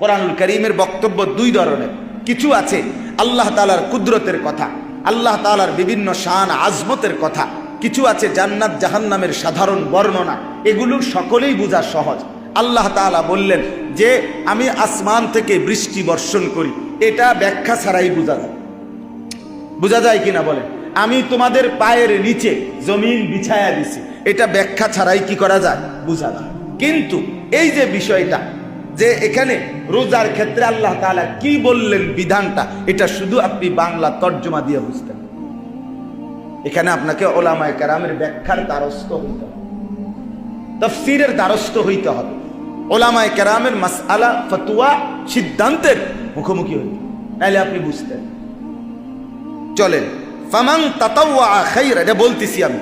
কোরআনুল করিমের বক্তব্য দুই ধরনের। কিছু আছে আল্লাহ তালার কুদরতের কথা, আল্লাহ তালার বিভিন্ন শান, আজমতের কথা। কিছু আছে জান্নাত, জাহান্নামের সাধারণ বর্ণনা। এগুলো সকলেই বোঝা সহজ। আল্লাহ তাআলা বললেন যে, আমি আসমান থেকে বৃষ্টি বর্ষণ করি। এটা ব্যাখ্যা ছাড়াই বোঝা যায়। বোঝা যায় কিনা বলেন? আমি তোমাদের পায়ের নিচে জমিন বিছায়া দিছি। এটা ব্যাখ্যা ছাড়াই কি করা যায়? বোঝা যায়। কিন্তু এই যে বিষয়টা যে এখানে রোজার ক্ষেত্রে আল্লাহ তাআলা কি বললেন বিধানটা, এটা শুধু আপনি বাংলা তর্জমা দিয়ে বুঝতেন। এখানে আপনাকে ওলামায় কেরামের ব্যাখ্যার দ্বারস্থ হইতে হবে। তফসিরের দ্বারস্থ হইতে হবে। ওলামায় কেরামের মাসআলা, ফতুয়া, সিদ্ধান্তের মুখোমুখি হইতে। নাইলে আপনি বুঝতেন। চলেন ফামাং তাতাওয়া খাইর এটা বলতেছি আমি।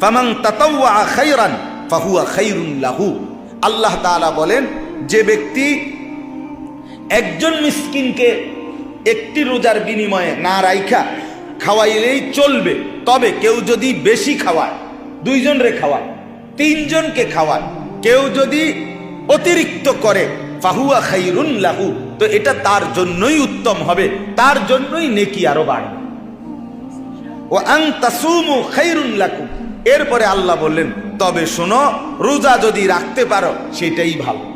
ফামাং তাতাওয়া খাইরান, ফাহুয়া খাইরুন লাহু। আল্লাহ তাআলা বলেন যে ব্যক্তি একজন মিসকিনকে একটি রোজার বিনিময়ে না রাইখা খাওয়াইলেই চলবে, তবে কেউ যদি বেশি খাওয়ায় দুইজন রে খাওয়ায়, তিনজনকে খাওয়ায়, কেউ যদি অতিরিক্ত করে, ফাহুয়া খাইরুন লাহু, তো এটা তার জন্যই উত্তম হবে, তার জন্যই নেকি আরও বাড়বে। ও আং তাসুমু খাইরুন লাকুম, এরপরে আল্লাহ বললেন, তবে শোনো, রোজা যদি রাখতে পারো, সেটাই ভালো।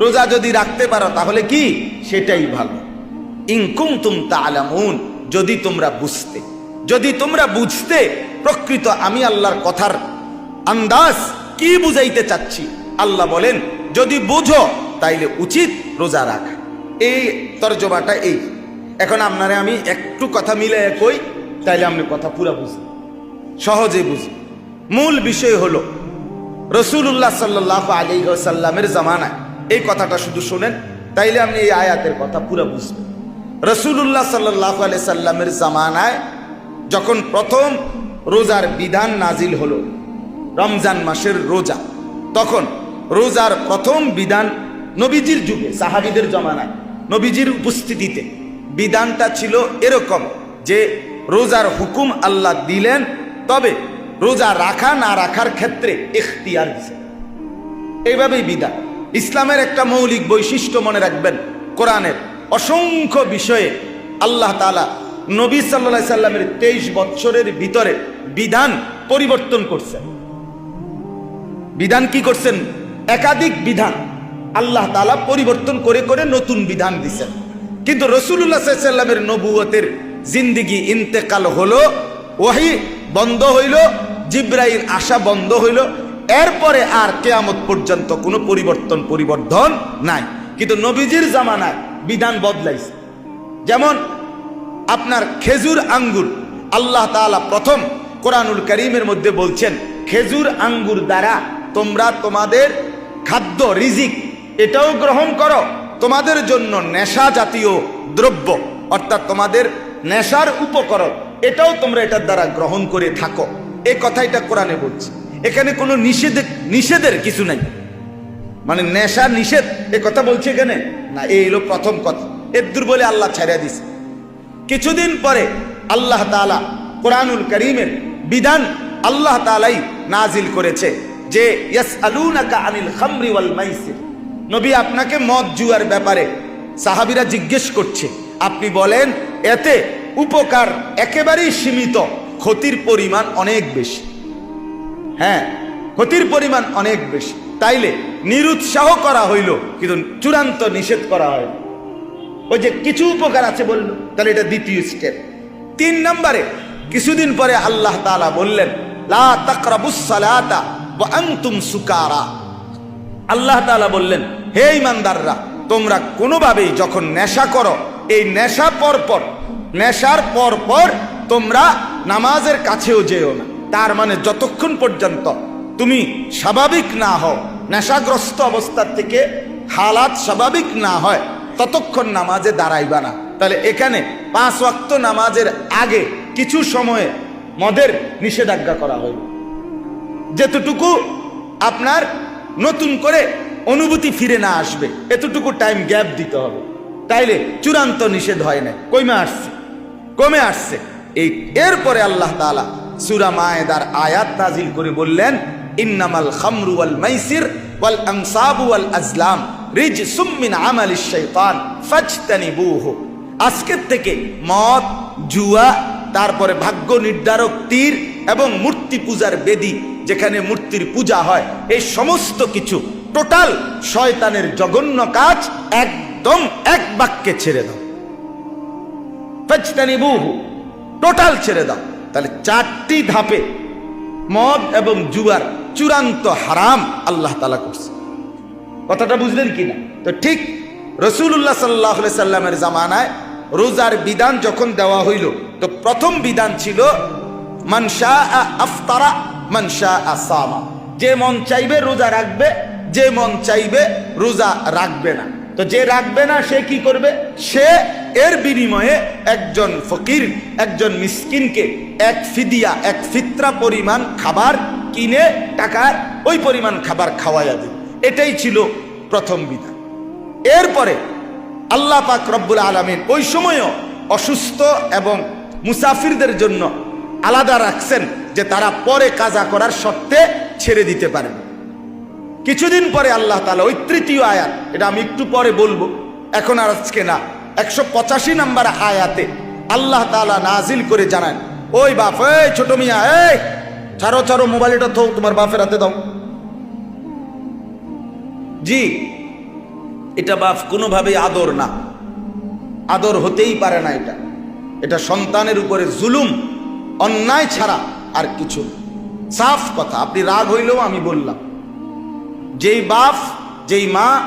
রোজা যদি রাখতে পারো, তাহলে কি? সেটাই ভালো। ইনকুম তুম তালামুন যদি তোমরা বুঝতে। যদি তোমরা বুঝতে, প্রকৃত আমি আল্লাহর কথার আন্দাজ কি বুঝাইতে চাচ্ছি? আল্লাহ বলেন, যদি বুঝো, তাইলে উচিত রোজা রাখা। এই তর্জমাটা এই। এখন আপনারে আমি একটু কথা মিলে কই, তাইলে আপনি কথা পুরা বুঝি সহজে বুঝি মূল বিষয় হলো রসুল্লাহ সাল্লাহ আলী সাল্লামের জামানায় এই কথাটা শুধু শোনেন, তাইলে আপনি এই আয়াতের কথা পুরো বুঝবেন। রসুল্লাহ সাল্লাহ আলি সাল্লামের জামানায় যখন প্রথম রোজার বিধান নাজিল হলো, রমজান মাসের রোজা, তখন রোজার প্রথম বিধান নবীজির যুগে, সাহাবিদের জমানায়, নবীজির উপস্থিতিতে বিধানটা ছিল এরকম যে রোজার হুকুম আল্লাহ দিলেন, তবে রোজা রাখা না রাখার ক্ষেত্রে এখতিয়ার এইভাবেই বিধান। ইসলামের একটা মৌলিক বৈশিষ্ট্য মনে রাখবেন, কোরআনের। অসংখ্য বিষয়ে আল্লাহ তালা নবী সাল্লা সাল্লামের তেইশ বৎসরের ভিতরে বিধান পরিবর্তন করছেন। বিধান কি করছেন? একাধিক বিধান আল্লাহ তালা পরিবর্তন করে করে নতুন বিধান দিছেন। কিন্তু রসুল্লাহ সাল্লামের নবুয়তের জিন্দিগি ইন্তেকাল হলো, ওয়াহি বন্ধ হইল, জিব্রাইল আশা বন্ধ হইল এরপরে আর কেয়ামত পর্যন্ত কোনো পরিবর্তন, পরিবর্ধন নাই। কিন্তু নবীজির জামানায় বিধান বদলাইছে। যেমন আপনার খেজুর আঙ্গুর, আল্লাহ তাআলা প্রথম কোরআনুল করিমের মধ্যে বলছেন, খেজুর আঙ্গুর দ্বারা তোমরা তোমাদের খাদ্য, রিজিক, এটাও গ্রহণ করো। তোমাদের জন্য নেশা জাতীয় দ্রব্য, অর্থাৎ তোমাদের নেশার উপকরণ, এটাও তোমরা এটার দ্বারা গ্রহণ করে থাকো। এ কথাইটা কোরআনে বলছে। এখানে কোনো নিষেধ, নিষেধের কিছু নাই। মানে নেশা, নিষেধ, এ কথা বলছে এখানে? না এই হলো প্রথম কথা। এর বলে আল্লাহ ছাড়িয়ে দিছে। কিছুদিন পরে আল্লাহ তালা কোরআনুল করিমের বিধান আল্লাহ তালাই নাজিল করেছে যে আনিল খামরি ওয়াল নবী আপনাকে মদ জুয়ার ব্যাপারে সাহাবিরা জিজ্ঞেস করছে। আপনি বলেন, এতে উপকার একেবারেই সীমিত, ক্ষতির পরিমাণ অনেক বেশি। হ্যাঁ ক্ষতির পরিমাণ অনেক বেশি। তাইলে নিরুৎসাহ করা হইল, কিন্তু চূড়ান্ত নিষেধ করা হয় ওই যে কিছু উপকার আছে বলল, তাহলে এটা দ্বিতীয় স্টেপ তিন নম্বরে, কিছুদিন পরে আল্লাহ তাআলা বললেন, লা সুকারা। আল্লাহ তাআলা বললেন, হে ইমানদাররা তোমরা কোনোভাবেই যখন নেশা করো, এই নেশা পর পর নেশার পর পর তোমরা নামাজের কাছেও যেও না। তার মানে যতক্ষণ পর্যন্ত তুমি স্বাভাবিক না হও, নেশাগ্রস্ত অবস্থার থেকে হালাত স্বাভাবিক না হয়, ততক্ষণ নামাজে দাঁড়াইবা না। তাহলে এখানে পাঁচ ওয়াক্ত নামাজের আগে কিছু সময়ে মদের নিষেধাজ্ঞা করা হইল যেতটুকু আপনার নতুন করে অনুভূতি ফিরে না আসবে, এতটুকু টাইম গ্যাপ দিতে হবে। তাইলে চূড়ান্ত নিষেধ হয় না কমে আসছে? কমে আসছে। এই এরপরে আল্লাহ তাআলা সূরা মায়েদার আয়াত নাজিল করে বললেন, ইন্নামাল খামরু ওয়াল মাইসির ওয়াল আনসাবু ওয়াল আজলাম রিজসুম মিন আমালিশ শাইতান ফাজতানিবুহু। আজকের থেকে মদ, জুয়া, তারপরে ভাগ্য নির্ধারক তীর এবং মূর্তি পূজার বেদি, যেখানে মূর্তির পূজা হয়, এই সমস্ত কিছু টোটাল শয়তানের জঘন্য কাজ একদম এক বাক্যে ছেড়ে দাও। টোটাল ছেড়ে দাও। তাহলে চারটি ধাপে মদ এবং জুয়ার চূড়ান্ত হারাম আল্লাহ তালা করছে। কথাটা বুঝলেন কিনা? তো ঠিক রসুল্লাহ সাল্লাহ সাল্লামের জামানায় রোজার বিধান যখন দেওয়া হইল, তো প্রথম বিধান ছিল মানসা আফতারা মানসা আসামা যে মন চাইবে রোজা রাখবে, যে মন চাইবে রোজা রাখবে না। তো যে রাখবে না, সে কি করবে? সে এর বিনিময়ে একজন ফকির, একজন মিসকিনকে এক ফিদিয়া, এক ফিত্রা পরিমাণ খাবার কিনে টাকার ওই পরিমাণ খাবার খাওয়াইয়া দেবে এটাই ছিল প্রথম বিধান। এরপরে আল্লাহ পাক রব্বুল আলমিন ওই সময়ও অসুস্থ এবং মুসাফিরদের জন্য আলাদা রাখছেন যে তারা পরে কাজা করার সত্ত্বে ছেড়ে দিতে পারেন কিছুদিন পরে আল্লাহ তালা ওই তৃতীয় আয়াত, এটা আমি একটু পরে বলব, এখন আর আজকে না, একশো পঁচাশি নাম্বার আয়াতে আল্লাহ তালা নাজিল করে জানান, ওই বাপ, এই ছোট মিয়া, এই, ছাড়ো ছাড়ো মোবাইলটা তো তোমার বাপের হাতে দাও। জি, এটা বাপ কোনোভাবেই আদর না, আদর হতেই পারে না এটা এটা সন্তানের উপরে জুলুম, অন্যায় ছাড়া আর কিছু সাফ কথা, আপনি রাগ হইলেও আমি বললাম। যেই বাপ, যেই মা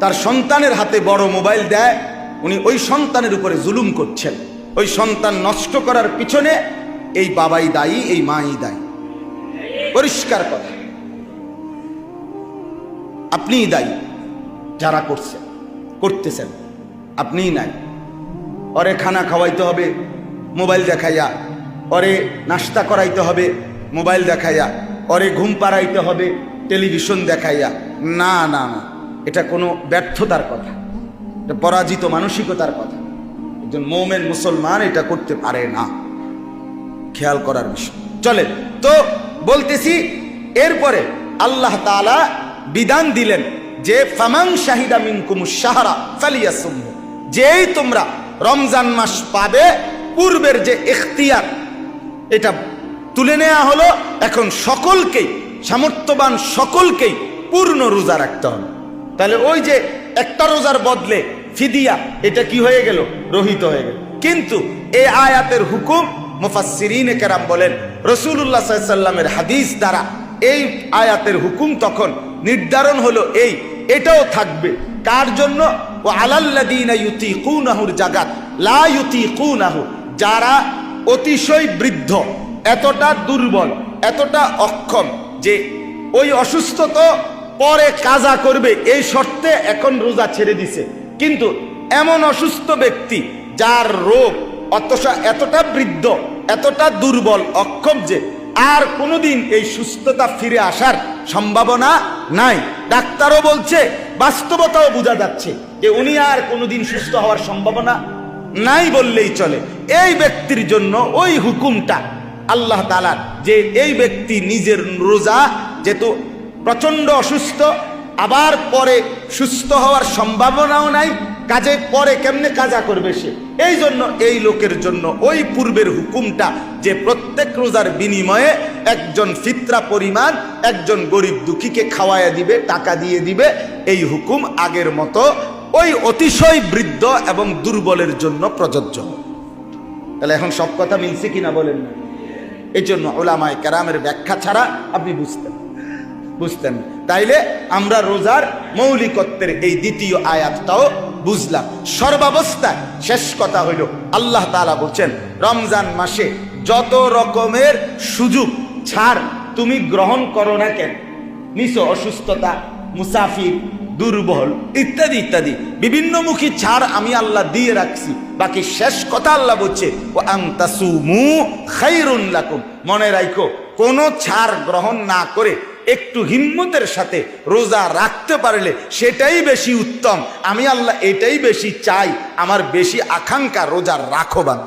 তার সন্তানের হাতে বড় মোবাইল দেয়, উনি ওই সন্তানের উপরে জুলুম করছেন। ওই সন্তান নষ্ট করার পিছনে এই বাবাই দায়ী, এই মাই দায়ী। পরিষ্কার কথা। আপনিই দায়ী, যারা করছেন, করতেছেন। আপনিই নাই। ওরে খানা খাওয়াইতে হবে, মোবাইল দেখাইয়া। ওরে নাস্তা করাইতে হবে, মোবাইল দেখাইয়া। ওরে ঘুম পাড়াইতে হবে টেলিভিশন দেখাইয়া, না না না, এটা কোনো ব্যর্থতার কথা। এটা পরাজিত মানসিকতার কথা। একজন মোমেন মুসলমান এটা করতে পারে না। খেয়াল করার বিষয়। চলে, তো বলতেছি, এরপরে আল্লাহ তাআলা বিধান দিলেন যে ফামাং শাহিদা মিনকুম সাহারা ফালিয়াসুম যেই তোমরা রমজান মাস পাবে, পূর্বের যে এখতিয়ার এটা তুলে নেওয়া হলো। এখন সকলকেই সামর্থ্যবান সকলকেই পূর্ণ রোজা রাখতে হবে। তাহলে ওই যে একটা রোজার বদলে ফিদিয়া, এটা কি হয়ে গেল? রহিত হয়ে গেল। কিন্তু এই আয়াতের হুকুম মুফাসসিরিনে কেরাম বলেন রসুল্লাহ সাল্লামের হাদিস দ্বারা এই আয়াতের হুকুম তখন নির্ধারণ হলো এই, এটাও থাকবে। কার জন্য? ও আলাল্লাদিনা ইউতিকুনাহুর জাগাত, লা ইউতিকুনাহু, যারা অতিশয় বৃদ্ধ, এতটা দুর্বল, এতটা অক্ষম যে ওই অসুস্থ তো পরে কাজা করবে, এই শর্তে এখন রোজা ছেড়ে দিছে। কিন্তু এমন অসুস্থ ব্যক্তি যার রোগ অতটা এতটা বৃদ্ধ, এতটা দুর্বল, অক্ষম যে আর কোনোদিন এই সুস্থতা ফিরে আসার সম্ভাবনা নাই। ডাক্তারও বলছে, বাস্তবতাও বোঝা যাচ্ছে যে উনি আর কোনোদিন সুস্থ হওয়ার সম্ভাবনা নাই বললেই চলে। এই ব্যক্তির জন্য ওই হুকুমটা আল্লাহ তালার যে এই ব্যক্তি নিজের রোজা যেহেতু প্রচণ্ড অসুস্থ, আবার পরে সুস্থ হওয়ার সম্ভাবনাও নাই, কাজে পরে কেমনে কাজা করবে সে? এই জন্য এই লোকের জন্য ওই পূর্বের হুকুমটা যে প্রত্যেক রোজার বিনিময়ে একজন ফিত্রা পরিমাণ, একজন গরিব দুঃখীকে খাওয়াইয়া দিবে, টাকা দিয়ে দিবে, এই হুকুম আগের মতো ওই অতিশয় বৃদ্ধ এবং দুর্বলের জন্য প্রযোজ্য। তাহলে এখন সব কথা মিলছে কিনা বলেন না। এই জন্য ওলামায় কেরামের ব্যাখ্যা ছাড়া আপনি বুঝতেন। বুঝতেন। তাইলে আমরা রোজার মৌলিকত্বের এই দ্বিতীয় আয়াতটাও বুঝলাম। সর্বাবস্থায় শেষ কথা হইল, আল্লাহ তাআলা বলছেন, রমজান মাসে যত রকমের সুযোগ, ছাড় তুমি গ্রহণ করো না কেন? নিছো অসুস্থতা, মুসাফির দুর্বল, ইত্যাদি ইত্যাদি। বিভিন্নমুখী ছাড় আমি আল্লাহ দিয়ে রাখছি। বাকি শেষ কথা আল্লাহ বলছে ও খাইরুন লাকুম। মনে রাখো কোনো ছাড় গ্রহণ না করে একটু হিম্মতের সাথে রোজা রাখতে পারলে সেটাই বেশি উত্তম। আমি আল্লাহ এটাই বেশি চাই, আমার বেশি আকাঙ্ক্ষা রোজা রাখো বান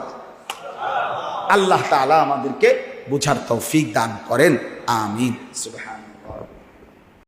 আল্লাহ তাআলা আমাদেরকে বুঝার তৌফিক দান করেন। আমিন। সুবহান